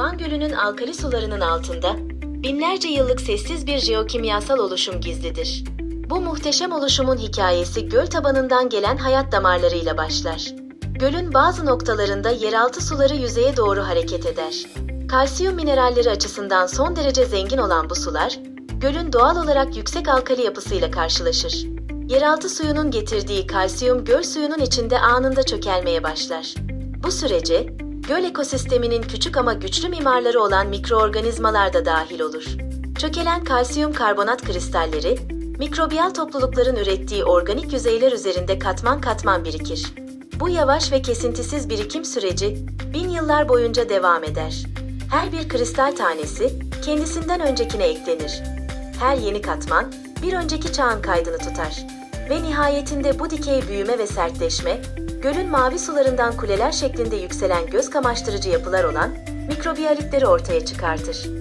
Van Gölü'nün alkali sularının altında binlerce yıllık sessiz bir jeokimyasal oluşum gizlidir. Bu muhteşem oluşumun hikayesi göl tabanından gelen hayat damarlarıyla başlar. Gölün bazı noktalarında yeraltı suları yüzeye doğru hareket eder. Kalsiyum mineralleri açısından son derece zengin olan bu sular, gölün doğal olarak yüksek alkali yapısıyla karşılaşır. Yeraltı suyunun getirdiği kalsiyum göl suyunun içinde anında çökelmeye başlar. Bu sürece göl ekosisteminin küçük ama güçlü mimarları olan mikroorganizmalar da dahil olur. Çökelen kalsiyum karbonat kristalleri, mikrobiyal toplulukların ürettiği organik yüzeyler üzerinde katman katman birikir. Bu yavaş ve kesintisiz birikim süreci bin yıllar boyunca devam eder. Her bir kristal tanesi kendisinden öncekine eklenir. Her yeni katman bir önceki çağın kaydını tutar. Ve nihayetinde bu dikey büyüme ve sertleşme, gölün mavi sularından kuleler şeklinde yükselen göz kamaştırıcı yapılar olan mikrobiyalitleri ortaya çıkartır.